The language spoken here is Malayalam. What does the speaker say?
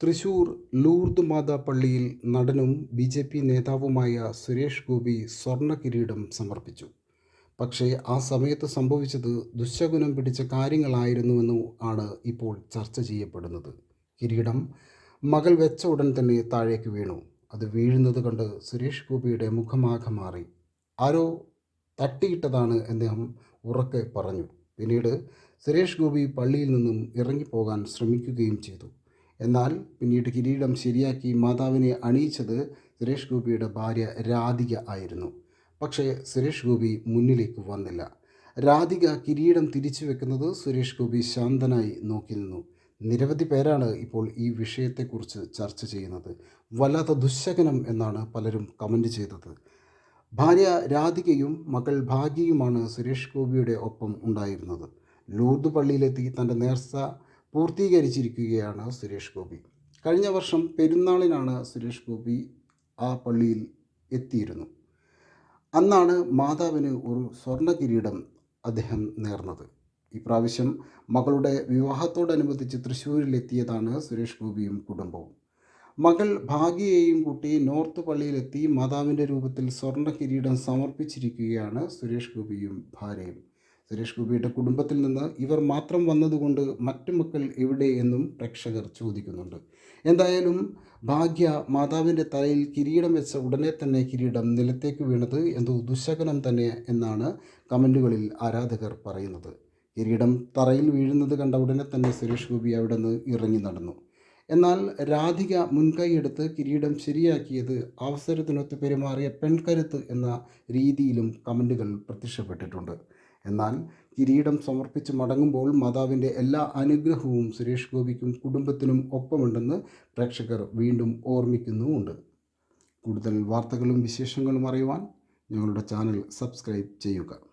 തൃശൂർ ലൂർദ് മാതാ പള്ളിയിൽ നടനും ബി ജെ പി നേതാവുമായ സുരേഷ് ഗോപി സ്വർണ കിരീടം സമർപ്പിച്ചു. പക്ഷേ ആ സമയത്ത് സംഭവിച്ചത് ദുശ്ശകുനം പിടിച്ച കാര്യങ്ങളായിരുന്നുവെന്നു ആണ് ഇപ്പോൾ ചർച്ച ചെയ്യപ്പെടുന്നത്. കിരീടം മകൾ വെച്ച ഉടൻ തന്നെ താഴേക്ക് വീണു. അത് വീഴുന്നത് കണ്ട് സുരേഷ് ഗോപിയുടെ മുഖമാകെ മാറി. ആരോ തട്ടിയിട്ടതാണ് അദ്ദേഹം ഉറക്കെ പറഞ്ഞു. പിന്നീട് സുരേഷ് ഗോപി പള്ളിയിൽ നിന്നും ഇറങ്ങിപ്പോകാൻ ശ്രമിക്കുകയും ചെയ്തു. എന്നാൽ പിന്നീട് കിരീടം ശരിയാക്കി മാതാവിനെ അണിയിച്ചത് സുരേഷ് ഗോപിയുടെ ഭാര്യ രാധിക ആയിരുന്നു. പക്ഷേ സുരേഷ് ഗോപി മുന്നിലേക്ക് വന്നില്ല. രാധിക കിരീടം തിരിച്ചു വെക്കുന്നത് സുരേഷ് ഗോപി ശാന്തനായി നോക്കി നിന്നു. നിരവധി പേരാണ് ഇപ്പോൾ ഈ വിഷയത്തെക്കുറിച്ച് ചർച്ച ചെയ്യുന്നത്. വല്ലാത്ത ദുശകനം എന്നാണ് പലരും കമന്റ് ചെയ്തത്. ഭാര്യ രാധികയും മകൾ ഭാഗ്യയുമാണ് സുരേഷ് ഗോപിയുടെ ഒപ്പം ഉണ്ടായിരുന്നത്. ലൂർദ് പള്ളിയിലെത്തി തന്റെ നേർച്ച പൂർത്തീകരിച്ചിരിക്കുകയാണ് സുരേഷ് ഗോപി. കഴിഞ്ഞ വർഷം പെരുന്നാളിനാണ് സുരേഷ് ഗോപി ആ പള്ളിയിൽ എത്തിയിരുന്നു. അന്നാണ് മാതാവിന് ഒരു സ്വർണ കിരീടം അദ്ദേഹം നേർന്നത്. ഇപ്രാവശ്യം മകളുടെ വിവാഹത്തോടനുബന്ധിച്ച് തൃശ്ശൂരിലെത്തിയതാണ് സുരേഷ് ഗോപിയും കുടുംബവും. മകൾ ഭാഗ്യയെയും കൂട്ടി നോർത്ത് പള്ളിയിലെത്തി മാതാവിന്റെ രൂപത്തിൽ സ്വർണ കിരീടം സമർപ്പിച്ചിരിക്കുകയാണ് സുരേഷ് ഗോപിയും ഭാര്യയും. സുരേഷ് ഗോപിയുടെ കുടുംബത്തിൽ നിന്ന് ഇവർ മാത്രം വന്നതുകൊണ്ട് മറ്റു മക്കൾ എവിടെ എന്നും പ്രേക്ഷകർ ചോദിക്കുന്നുണ്ട്. എന്തായാലും ഭാഗ്യ മാതാവിന്റെ തലയിൽ കിരീടം വെച്ച ഉടനെ തന്നെ കിരീടം നിലത്തേക്ക് വീണത് എന്തോ ദുശകനം തന്നെ എന്നാണ് കമന്റുകളിൽ ആരാധകർ പറയുന്നത്. കിരീടം തറയിൽ വീഴുന്നത് കണ്ട ഉടനെ തന്നെ സുരേഷ് ഗോപി അവിടെ നിന്ന് ഇറങ്ങി നടന്നു. എന്നാൽ രാധിക മുൻകൈയെടുത്ത് കിരീടം ശരിയാക്കിയത് അവസരത്തിനൊത്ത് പെരുമാറിയ പെൺകരുത്ത് എന്ന രീതിയിലും കമന്റുകൾ പ്രത്യക്ഷപ്പെട്ടിട്ടുണ്ട്. എന്നാൽ കിരീടം സമർപ്പിച്ച് മടങ്ങുമ്പോൾ മാതാവിന്റെ എല്ലാ അനുഗ്രഹവും സുരേഷ് ഗോപിക്കും കുടുംബത്തിനും ഒപ്പമുണ്ടെന്ന് പ്രേക്ഷകർ വീണ്ടും ഓർമ്മിക്കുന്നുമുണ്ട്. കൂടുതൽ വാർത്തകളും വിശേഷങ്ങളും അറിയുവാൻ ഞങ്ങളുടെ ചാനൽ സബ്സ്ക്രൈബ് ചെയ്യുക.